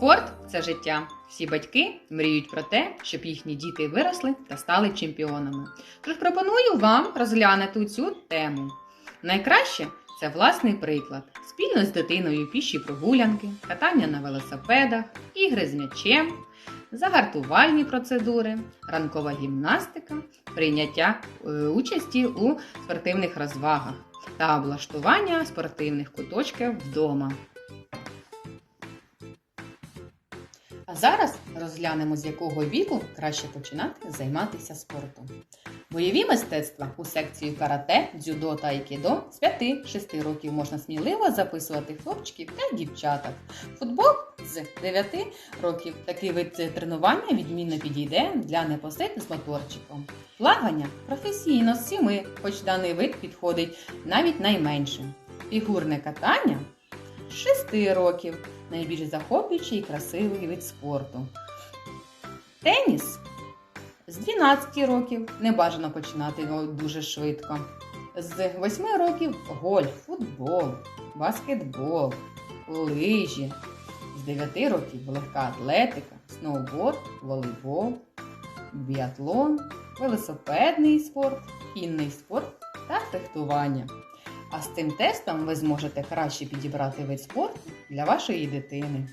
Спорт це життя. Всі батьки мріють про те, щоб їхні діти виросли та стали чемпіонами. Тож пропоную вам розглянути цю тему. Найкраще це власний приклад: спільно з дитиною піші прогулянки, катання на велосипедах, ігри з м'ячем, загартувальні процедури, ранкова гімнастика, прийняття е, участі у спортивних розвагах та облаштування спортивних куточків вдома. А зараз розглянемо, з якого віку краще починати займатися спортом. Бойові мистецтва у секцію карате, дзюдо та айкідо з 5-6 років можна сміливо записувати хлопчиків та дівчаток. Футбол з 9 років такий вид тренування відмінно підійде для непосидь з моторчиком. Плавання професійно з 7, хоч даний вид підходить навіть найменшим. Фігурне катання 6 років найбільш захоплюючий і красивий вид спорту. Теніс з 12 років не бажано починати його дуже швидко. З 8 років гольф, футбол, баскетбол, лижі. З 9 років легка атлетика, сноуборд, волейбол, біатлон, велосипедний спорт, кінний спорт та фехтування. А з цим тестом ви зможете краще підібрати вид спорту для вашої дитини.